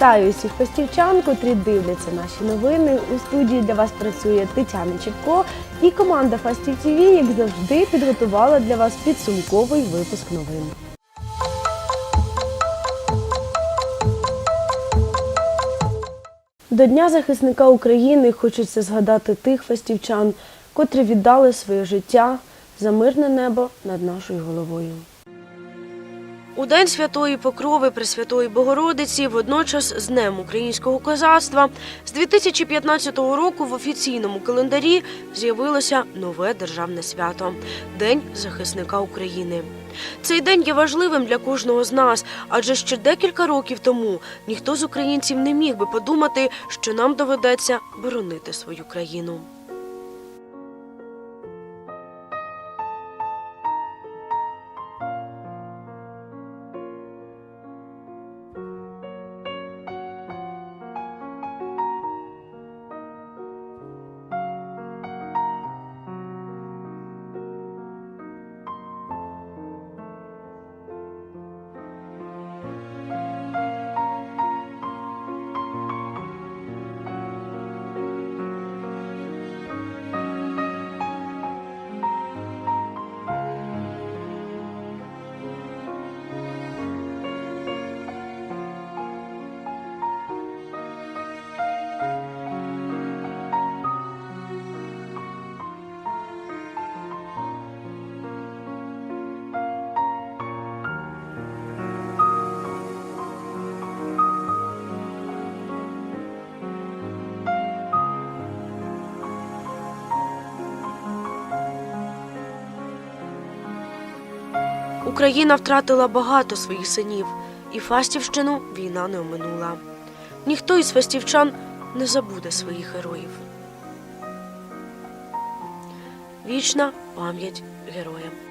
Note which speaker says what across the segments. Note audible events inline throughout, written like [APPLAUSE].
Speaker 1: Вітаю усіх фастівчан, котрі дивляться наші новини. У студії для вас працює Тетяна Чепко і команда Фастів ТВ, як завжди, підготувала для вас підсумковий випуск новин. До Дня захисника України хочеться згадати тих фастівчан, котрі віддали своє життя за мирне небо над нашою головою. У День Святої Покрови Пресвятої Богородиці, водночас з Днем українського козацтва, з 2015 року в офіційному календарі з'явилося нове державне свято День захисника України. Цей день є важливим для кожного з нас, адже ще декілька років тому ніхто з українців не міг би подумати, що нам доведеться боронити свою країну. Україна втратила багато своїх синів, і Фастівщину війна не оминула. Ніхто із фастівчан не забуде своїх героїв. Вічна пам'ять героям.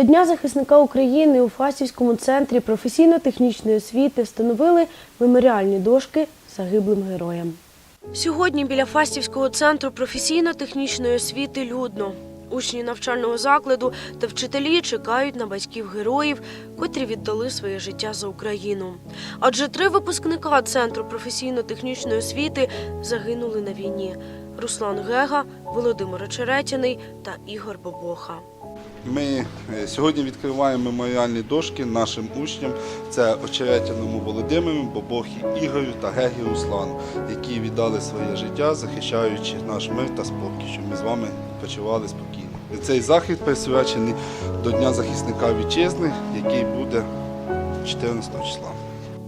Speaker 1: До Дня захисника України у Фастівському центрі професійно-технічної освіти встановили меморіальні дошки загиблим героям. Сьогодні біля Фастівського центру професійно-технічної освіти людно. Учні навчального закладу та вчителі чекають на батьків героїв, котрі віддали своє життя за Україну. Адже три випускника центру професійно-технічної освіти загинули на війні: Руслан Гега, Володимир Очеретяний та Ігор Бобоха.
Speaker 2: Ми е, сьогодні відкриваємо меморіальні дошки нашим учням. Це Очеретяному Володимиру, Бобохі Ігорю та Гегі Руслану, які віддали своє життя, захищаючи наш мир та спокій, щоб ми з вами почували спокійно. Цей захід присвячений до Дня захисника вітчизни, який буде 14 числа.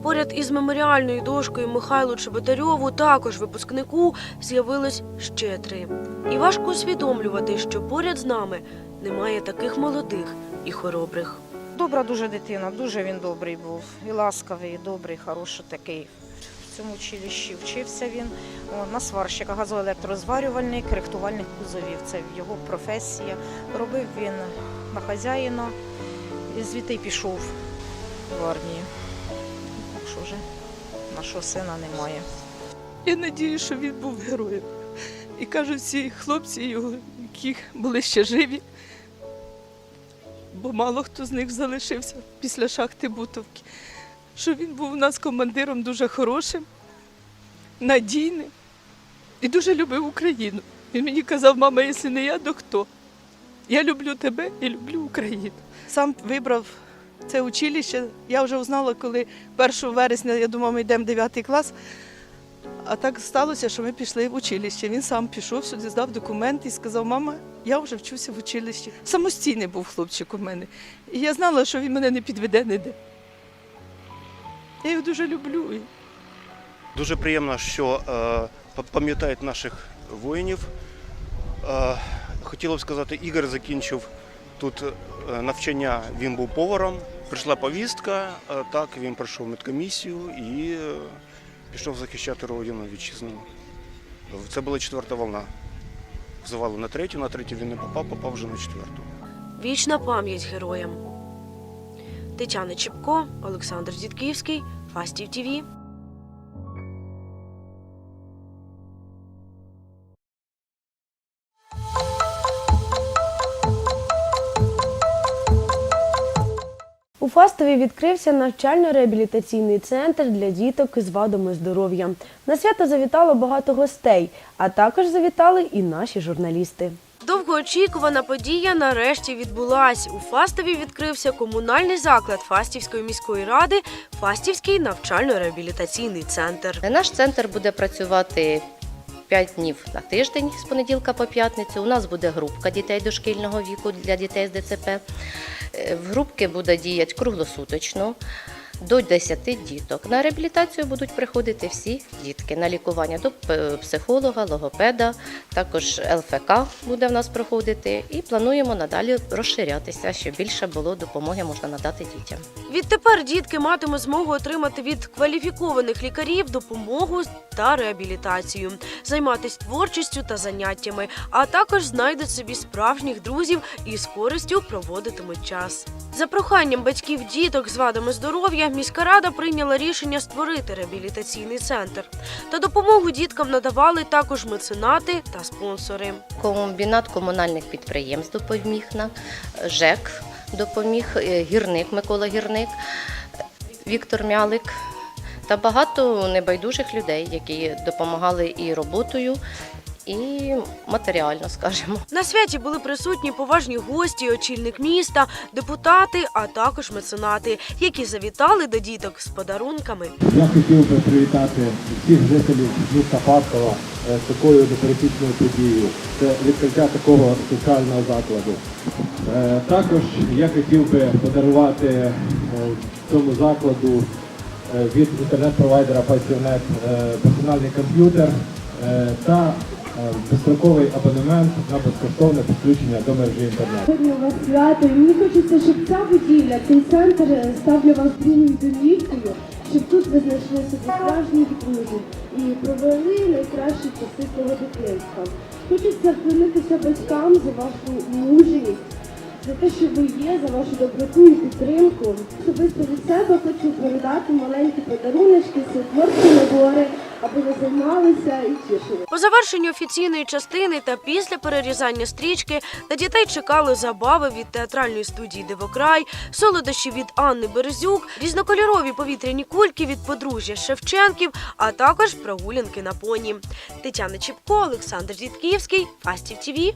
Speaker 1: Поряд із меморіальною дошкою Михайлу Чеботарьову, також випускнику, з'явилось ще три. І важко усвідомлювати, що поряд з нами немає таких молодих і хоробрих.
Speaker 3: Добра дуже дитина, дуже він добрий був. І ласкавий, і добрий, хороший такий. В цьому училищі вчився він. На сварщика газоелектрозварювальний, коректувальник кузовів. Це його професія. Робив він на хазяїна звідти пішов в армію. Вже нашого сина немає.
Speaker 4: Я надію, що він був героєм. І кажуть всі хлопці його, які були ще живі, бо мало хто з них залишився після шахти Бутовки, що він був у нас командиром дуже хорошим, надійним і дуже любив Україну. Він мені казав, мама, якщо не я, то хто? Я люблю тебе і люблю Україну. Сам вибрав це училище. Я вже узнала, коли 1 вересня, я думала, ми йдемо в 9 клас. А так сталося, що ми пішли в училище. Він сам пішов сюди, здав документи і сказав, мама, я вже вчуся в училищі. Самостійний був хлопчик у мене. І я знала, що він мене не підведе ніде. Я його дуже люблю.
Speaker 5: Дуже приємно, що е, пам'ятають наших воїнів. Е, хотілося б сказати, Ігор закінчив тут е, навчання, він був поваром. Прийшла повістка, е, так, він пройшов медкомісію і е, пішов захищати родину вітчизну. Це була четверта волна. Взивали на третю, на третю він не попав, попав вже на четверту.
Speaker 1: Вічна пам'ять героям. Тетяна Чепко, Олександр Дідківський, Фастів ТІВІ. Фастові відкрився навчально-реабілітаційний центр для діток з вадами здоров'я. На свято завітало багато гостей, а також завітали і наші журналісти. Довгоочікувана подія нарешті відбулась. У Фастові відкрився комунальний заклад Фастівської міської ради Фастівський навчально-реабілітаційний центр.
Speaker 6: Наш центр буде працювати 5 днів на тиждень з понеділка по п'ятницю. У нас буде групка дітей дошкільного віку для дітей з ДЦП. Е, В групки буде діяти круглосуточно. До 10 діток. На реабілітацію будуть приходити всі дітки на лікування до психолога, логопеда, також ЛФК буде в нас проходити. І плануємо надалі розширятися, щоб більше було допомоги можна надати дітям.
Speaker 1: Відтепер дітки матимуть змогу отримати від кваліфікованих лікарів допомогу та реабілітацію, займатися творчістю та заняттями, а також знайдуть собі справжніх друзів і з користю проводитимуть час. За проханням батьків діток з вадами здоров'я міська рада прийняла рішення створити реабілітаційний центр. Та допомогу діткам надавали також меценати та спонсори.
Speaker 6: Комбінат комунальних підприємств допоміг нам, ЖЕК допоміг, е, гірник Микола Гірник, Віктор Мялик та багато небайдужих людей, які допомагали і роботою, і матеріально, скажімо.
Speaker 1: На святі були присутні поважні гості, очільник міста, депутати, а також меценати, які завітали до діток з подарунками.
Speaker 7: Я хотів би привітати всіх жителів міста Фастова е, з такою допересічною подією. Це відкриття такого соціального закладу. Е, Також я хотів би подарувати е, цьому закладу від інтернет-провайдера Фастівнет персональний комп'ютер та безстроковий абонемент на безкоштовне підключення до мережі інтернету.
Speaker 8: Сьогодні у вас свято, і мені хочеться, щоб ця будівля, цей центр е, став для вас другою домівкою, щоб тут ви знайшли собі справжніх друзів і провели найкращі часи свого дитинства. Хочеться вклонитися батькам за вашу мужність, за те, що ви є, за вашу доброту і підтримку. Особисто від себе хочу передати маленькі подаруночки, це набори, аби ви займалися і тішили.
Speaker 1: По завершенню офіційної частини та після перерізання стрічки на дітей чекали забави від театральної студії Дивокрай, солодощі від Анни Березюк, різнокольорові повітряні кульки від подружжя Шевченків, а також прогулянки на поні. Тетяна Чіпко, Олександр Дідківський, Фастів ТІВІ.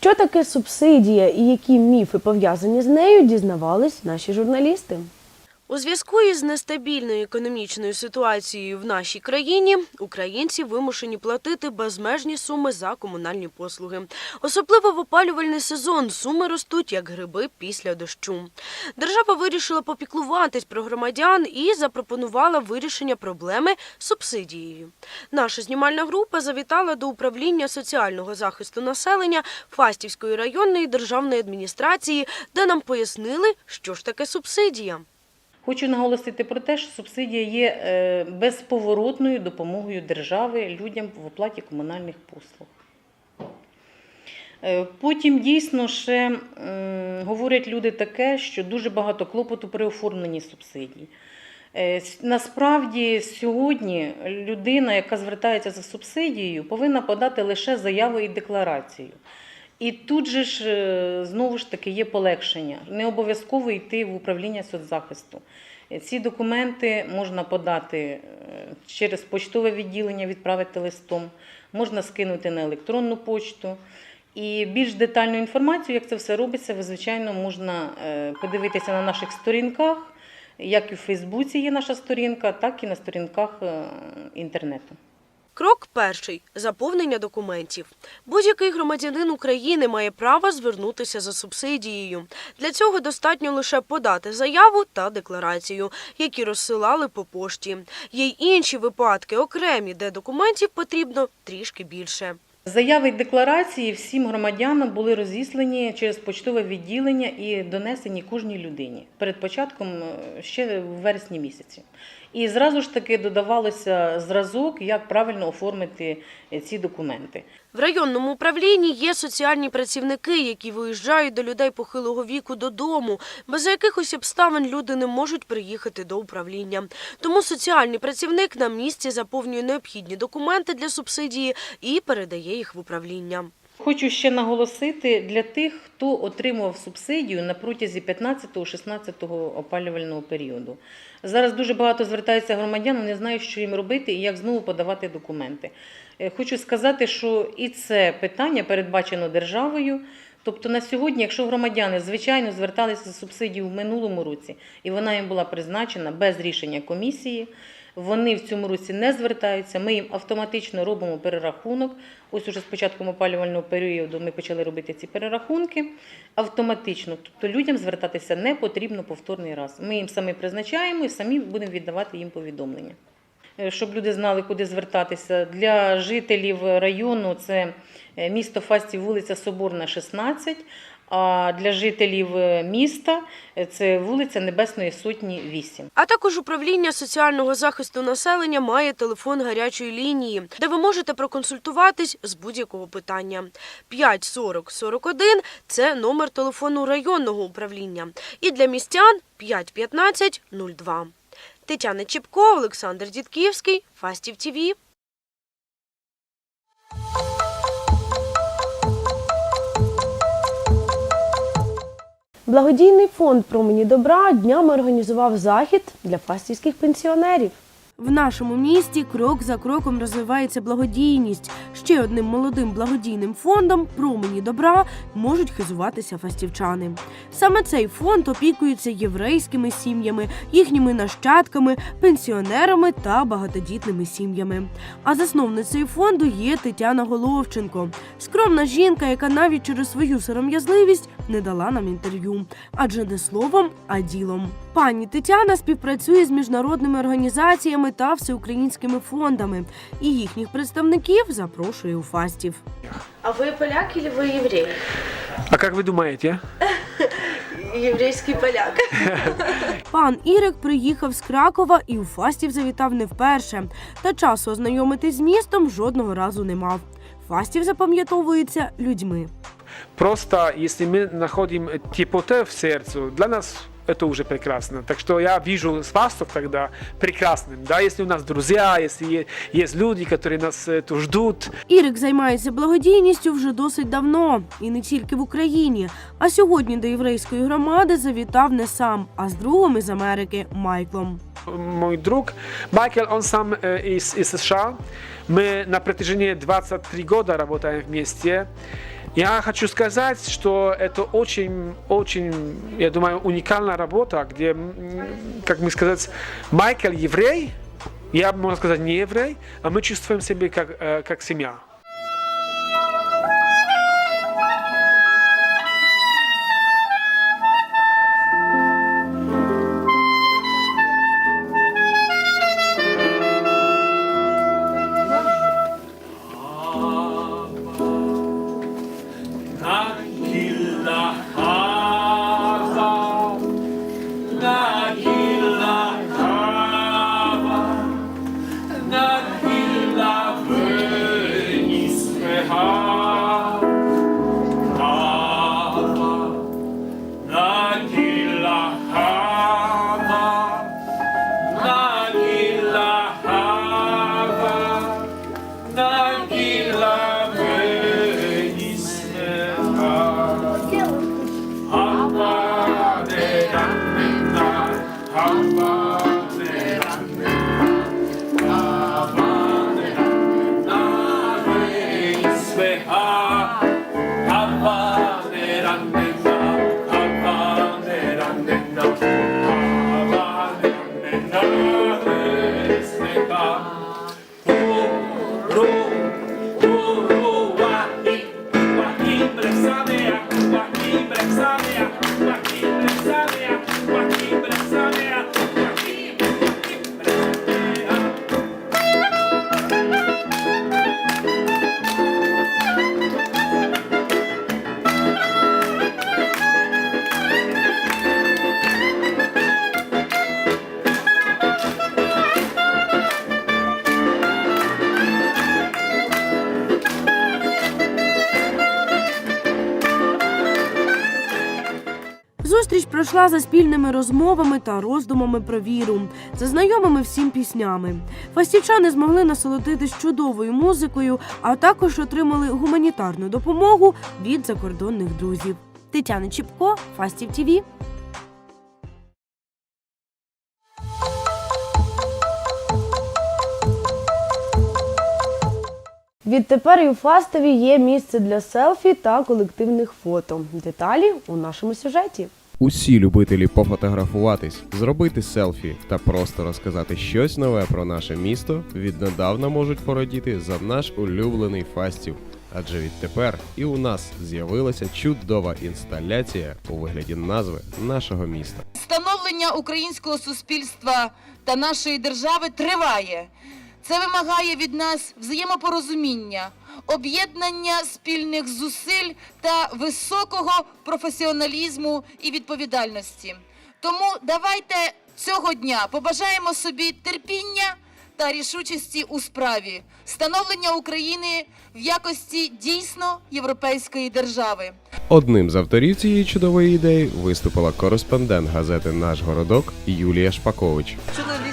Speaker 1: Що таке субсидія і які міфи пов'язані з нею, дізнавались наші журналісти. У зв'язку із нестабільною економічною ситуацією в нашій країні українці вимушені платити безмежні суми за комунальні послуги. Особливо в опалювальний сезон суми ростуть як гриби після дощу. Держава вирішила попіклуватись про громадян і запропонувала вирішення проблеми субсидією. Наша знімальна група завітала до управління соціального захисту населення Фастівської районної державної адміністрації, де нам пояснили, що ж таке субсидія.
Speaker 9: Хочу наголосити про те, що субсидія є е, безповоротною допомогою держави людям в оплаті комунальних послуг. Е, Потім дійсно ще говорять люди таке, що дуже багато клопоту при оформленні субсидій. Е, Насправді сьогодні людина, яка звертається за субсидією, повинна подати лише заяву і декларацію. І тут же ж е, знову ж таки є полегшення. Не обов'язково йти в управління соцзахисту. Ці документи можна подати е, через почтове відділення, відправити листом, можна скинути на електронну почту. І більш детальну інформацію, як це все робиться, ви, звичайно, можна е, подивитися на наших сторінках, як і в Фейсбуці є наша сторінка, так і на сторінках інтернету.
Speaker 1: Крок перший заповнення документів. Будь-який громадянин України має право звернутися за субсидією. Для цього достатньо лише подати заяву та декларацію, які розсилали по пошті. Є й інші випадки окремі, де документів потрібно трішки більше.
Speaker 9: Заяви й декларації всім громадянам були розіслані через почтове відділення і донесені кожній людині перед початком е, ще в вересні місяці. І зразу ж таки додавалося зразок, як правильно оформити е, ці документи.
Speaker 1: В районному управлінні є соціальні працівники, які виїжджають до людей похилого віку додому, без якихось обставин люди не можуть приїхати до управління. Тому соціальний працівник на місці заповнює необхідні документи для субсидії і передає їх в управління.
Speaker 9: Хочу ще наголосити для тих, хто отримував субсидію на протязі 15-16 опалювального періоду. Зараз дуже багато звертаються громадян, вони знають, що їм робити і як знову подавати документи. Е, Хочу сказати, що і це питання передбачено державою. Тобто на сьогодні, якщо громадяни звичайно зверталися за субсидію в минулому році, і вона їм була призначена без рішення комісії, вони в цьому році не звертаються. Ми їм автоматично робимо перерахунок. Ось уже з початком опалювального періоду ми почали робити ці перерахунки автоматично. Тобто людям звертатися не потрібно повторний раз. Ми їм самі призначаємо і самі будемо віддавати їм повідомлення. Е, Щоб люди знали, куди звертатися. Для жителів району це е, місто Фастів, вулиця Соборна, 16, а для жителів е, міста е, це вулиця Небесної Сотні, 8.
Speaker 1: А також управління соціального захисту населення має телефон гарячої лінії, де ви можете проконсультуватись з будь-якого питання. 5 40 41 – це номер телефону районного управління. І для містян 5 15 02. Тетяна Чіпко, Олександр Дідківський, Фастів ТІВІ. Благодійний фонд промені добра днями організував захід для фастівських пенсіонерів. В нашому місті крок за кроком розвивається благодійність. Ще одним молодим благодійним фондом промені добра можуть хизуватися фастівчани. Саме цей фонд опікується єврейськими сім'ями, їхніми нащадками, пенсіонерами та багатодітними сім'ями. А засновницею фонду є Тетяна Головченко, скромна жінка, яка навіть через свою сором'язливість не дала нам інтерв'ю, адже не словом, а ділом. Пані Тетяна співпрацює з міжнародними організаціями та всеукраїнськими фондами, і їхніх представників запрошує у фастів. А ви поляк чи ви єврей?
Speaker 10: А как вы думаете? [LAUGHS]
Speaker 1: Єврейський поляк. [LAUGHS] Пан Ірик приїхав з Кракова і у Фастів завітав не вперше. Та часу ознайомитись з містом жодного разу не мав. Фастів запам'ятовується людьми.
Speaker 10: Просто если мы находим теплоту в сердце, для нас это уже прекрасно. Так что я вижу спасов тогда прекрасным. Да, если у нас друзья, если е- есть люди, которые нас э, то ждут,
Speaker 1: Ірик займається благодійністю вже досить давно, і не тільки в Україні. А сьогодні до єврейської громади завітав не сам, а з другом із Америки Майклом.
Speaker 10: мой друг Майкл, он сам э, из, из США. Мы на протяжении 23 года работаем вместе. Я хочу сказать, что это очень, очень, я думаю, уникальная работа, где, как мы сказать, Майкл еврей, я можно сказать не еврей, а мы чувствуем себя как, э, как семья.
Speaker 1: Bye. Пройшла за спільними розмовами та роздумами про віру, за знайомими всім піснями. Фастівчани змогли насолодитись чудовою музикою, а також отримали гуманітарну допомогу від закордонних друзів. Тетяна Чіпко, Фастів ТІВІ. Відтепер і у Фастові є місце для селфі та колективних фото. Деталі у нашому сюжеті.
Speaker 11: Усі любителі пофотографуватись, зробити селфі та просто розказати щось нове про наше місто віднедавна можуть породіти за наш улюблений фастів. Адже відтепер і у нас з'явилася чудова інсталяція у вигляді назви нашого міста.
Speaker 12: Становлення українського суспільства та нашої держави триває. Це вимагає від нас взаємопорозуміння, об'єднання спільних зусиль та високого професіоналізму і відповідальності. Тому давайте цього дня побажаємо собі терпіння та рішучості у справі становлення України в якості дійсно європейської держави.
Speaker 11: Одним з авторів цієї чудової ідеї виступила кореспондент газети Наш городок Юлія Шпакович.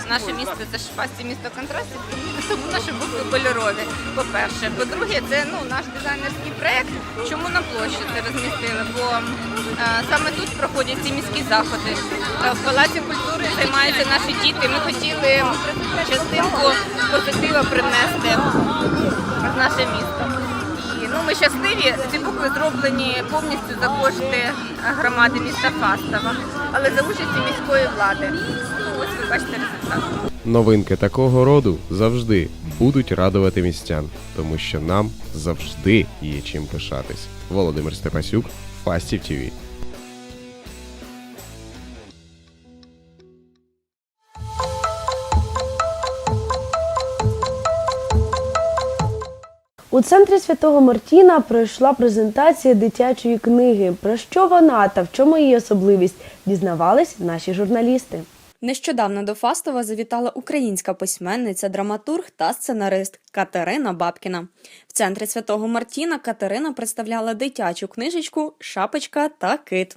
Speaker 13: Наше місто це ж фасті місто контрастів, тому наші букви кольорові. По-перше, по-друге, це ну наш дизайнерський проект. Чому на площі це розмістили? Бо е, саме тут проходять ці міські заходи. Е, в палаці культури займаються наші діти. Ми хотіли частинку позитива привнести в наше місто. Ну ми щасливі. Ці букви зроблені повністю за кошти громади міста Фастова, але за участі міської влади. Ось ви бачите результат.
Speaker 11: Новинки такого роду завжди будуть радувати містян, тому що нам завжди є чим пишатись. Володимир Степасюк, Фастів ТІВІ.
Speaker 1: У центрі Святого Мартіна пройшла презентація дитячої книги. Про що вона та в чому її особливість дізнавались наші журналісти.
Speaker 14: Нещодавно до Фастова завітала українська письменниця, драматург та сценарист Катерина Бабкіна. В центрі Святого Мартіна Катерина представляла дитячу книжечку Шапочка та кит.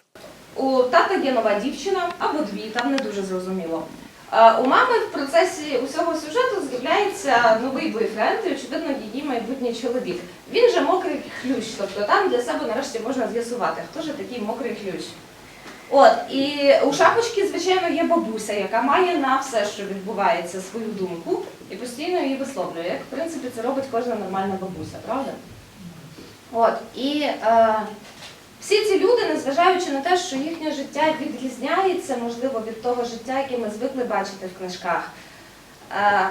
Speaker 15: У тата є нова дівчина або дві, там не дуже зрозуміло. У мами в процесі усього сюжету з'являється новий бойфренд, і очевидно, її майбутній чоловік. Він же мокрий ключ, тобто там для себе нарешті можна з'ясувати, хто ж такий мокрий ключ. От, і у шапочки, звичайно, є бабуся, яка має на все, що відбувається, свою думку і постійно її висловлює. Як, в принципі, це робить кожна нормальна бабуся, правда? От, і е, всі ці люди, незважаючи на те, що їхнє життя відрізняється, можливо, від того життя, яке ми звикли бачити в книжках, е,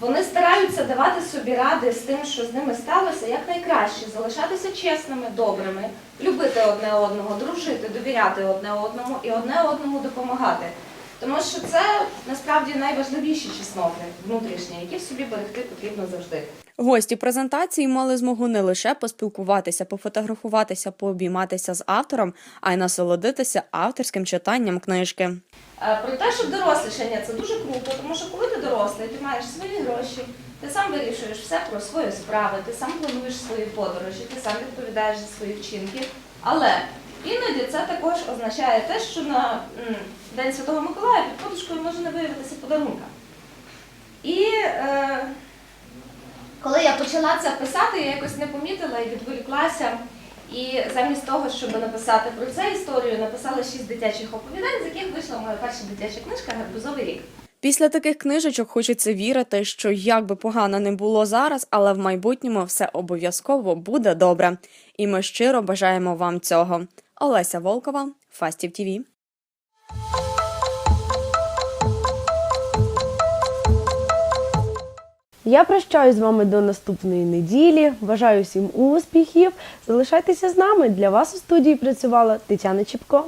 Speaker 15: вони стараються давати собі ради з тим, що з ними сталося, якнайкраще, залишатися чесними, добрими, любити одне одного, дружити, довіряти одне одному і одне одному допомагати. Тому що це насправді найважливіші чесноти внутрішні, які в собі берегти потрібно завжди.
Speaker 14: Гості презентації мали змогу не лише поспілкуватися, пофотографуватися, пообійматися з автором, а й насолодитися авторським читанням книжки.
Speaker 15: Е, Про те, що дорослішання це дуже круто, тому що коли ти дорослий, ти маєш свої гроші, ти сам вирішуєш все про свої справи, ти сам плануєш свої подорожі, ти сам відповідаєш за свої вчинки. Але іноді це також означає те, що на День Святого Миколая під подушкою може не виявитися подарунка. І е, коли я почала це писати, я якось не помітила і відволіклася. І замість того, щоб написати про це історію, написала шість дитячих оповідань, з яких вийшла моя перша дитяча книжка Гарбузовий рік.
Speaker 14: Після таких книжечок хочеться вірити, що як би погано не було зараз, але в майбутньому все обов'язково буде добре. І ми щиро бажаємо вам цього. Олеся Волкова, Фастів ТІВІ.
Speaker 1: Я прощаюсь з вами до наступної неділі. Бажаю всім успіхів. Залишайтеся з нами. Для вас у студії працювала Тетяна Чіпко.